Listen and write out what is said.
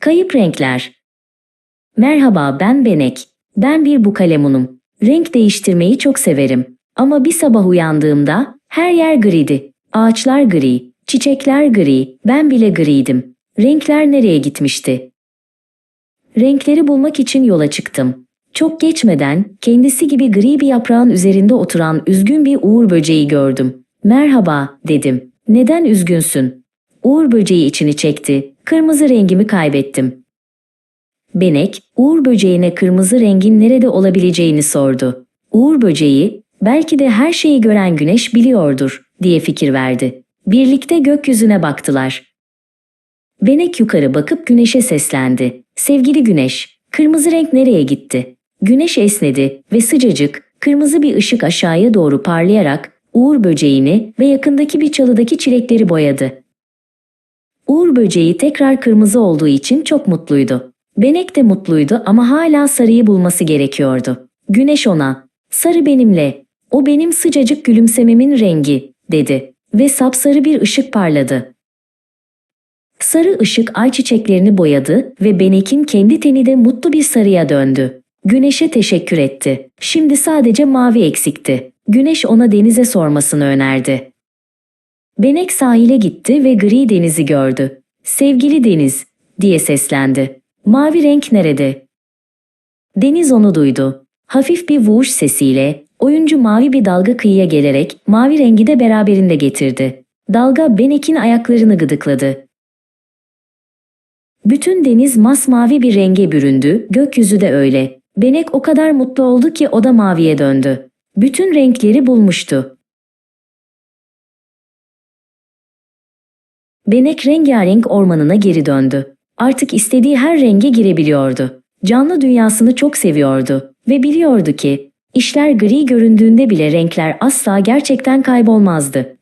Kayıp renkler. Merhaba ben Benek. Ben bir bukalemunum. Renk değiştirmeyi çok severim. Ama bir sabah uyandığımda her yer griydi. Ağaçlar gri, çiçekler gri, ben bile griydim. Renkler nereye gitmişti? Renkleri bulmak için yola çıktım. Çok geçmeden kendisi gibi gri bir yaprağın üzerinde oturan üzgün bir uğur böceği gördüm. Merhaba dedim. Neden üzgünsün? Uğur böceği içini çekti. Kırmızı rengimi kaybettim. Benek, Uğur böceğine kırmızı rengin nerede olabileceğini sordu. Uğur böceği, belki de her şeyi gören güneş biliyordur, diye fikir verdi. Birlikte gökyüzüne baktılar. Benek yukarı bakıp güneşe seslendi. Sevgili güneş, kırmızı renk nereye gitti? Güneş esnedi ve sıcacık, kırmızı bir ışık aşağıya doğru parlayarak Uğur böceğini ve yakındaki bir çalıdaki çilekleri boyadı. Uğur böceği tekrar kırmızı olduğu için çok mutluydu. Benek de mutluydu ama hala sarıyı bulması gerekiyordu. Güneş ona, sarı benimle, o benim sıcacık gülümsememin rengi, dedi ve sapsarı bir ışık parladı. Sarı ışık ay çiçeklerini boyadı ve Benek'in kendi teni de mutlu bir sarıya döndü. Güneşe teşekkür etti. Şimdi sadece mavi eksikti. Güneş ona denize sormasını önerdi. Benek sahile gitti ve gri denizi gördü. Sevgili deniz, diye seslendi. Mavi renk nerede? Deniz onu duydu. Hafif bir vuş sesiyle, oyuncu mavi bir dalga kıyıya gelerek mavi rengi de beraberinde getirdi. Dalga Benek'in ayaklarını gıdıkladı. Bütün deniz masmavi bir renge büründü, gökyüzü de öyle. Benek o kadar mutlu oldu ki o da maviye döndü. Bütün renkleri bulmuştu. Benek rengarenk ormanına geri döndü. Artık istediği her renge girebiliyordu. Canlı dünyasını çok seviyordu ve biliyordu ki işler gri göründüğünde bile renkler asla gerçekten kaybolmazdı.